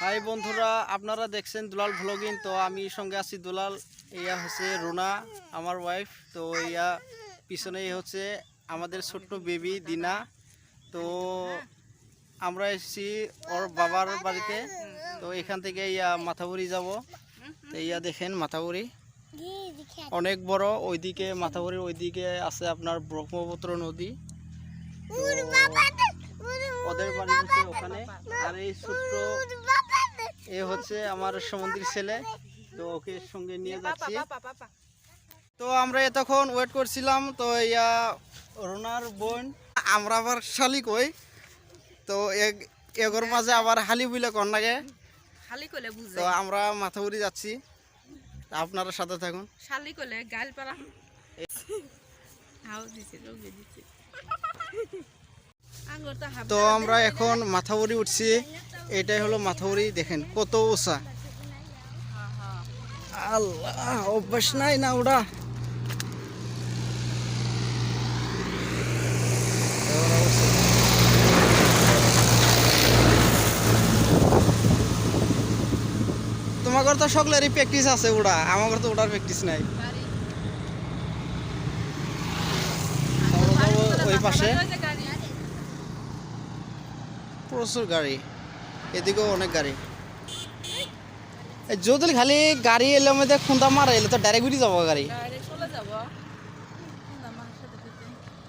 High বন্ধুরা, আপনারা দেখছেন দুলাল ভ্লগিং তো আমি সঙ্গে আছি দুলাল, ইয়া হচ্ছে রুনা, আমার ওয়াইফ তো ইয়া পিছনে হচ্ছে আমাদের ছোট্ট বেবি দিনা, তো আমরা এসেছি ওর বাবার বাড়িতে, তো এখান থেকে ইয়া মাথাবুড়ি যাব। তো ইয়া দেখেন মাথাবুড়ি অনেক বড়, ওইদিকে মাথাবুড়ির ওইদিকে আছে আপনার ব্রহ্মপুত্র নদী। ওদের বাড়ি হচ্ছে ওখানে। আর এই ছোট্ট এ হচ্ছে আমার সমুদ্রের ছেলে। তো ওকে সঙ্গে নিয়ে যাচ্ছি। তো আমরা এতক্ষণ ওয়েট করছিলাম। তো ইয়া রোনার বোন আমরা আবার শালিক ওই তো এগোর মাঝে আবার হালি বুলে কন লাগে খালি কলে বুঝে। তো আমরা মাথাউরি যাচ্ছি। আপনারা সাথে থাকুন। শালি কলে গাল পারা হাও দিছে দিছে। আঙ্গুর তো আমরা এখন মাথাউরি উঠছি। এটাই হলো মাথাউরি দেখেন কত উঁচা। আল্লাহ অভ্যাস নাই না ওটা। তোমাদের তো সকলেরই প্র্যাকটিস আছে ওটা আমার তো ওটার প্র্যাকটিস নাই। ওই পাশে। প্রচুর গাড়ি। এদিকেও অনেক গাড়ি। যদি খালি গাড়ি এলে মধ্যে খুন্দা মারা এলে তো ডাইরেক্ট উঠে যাব গাড়ি।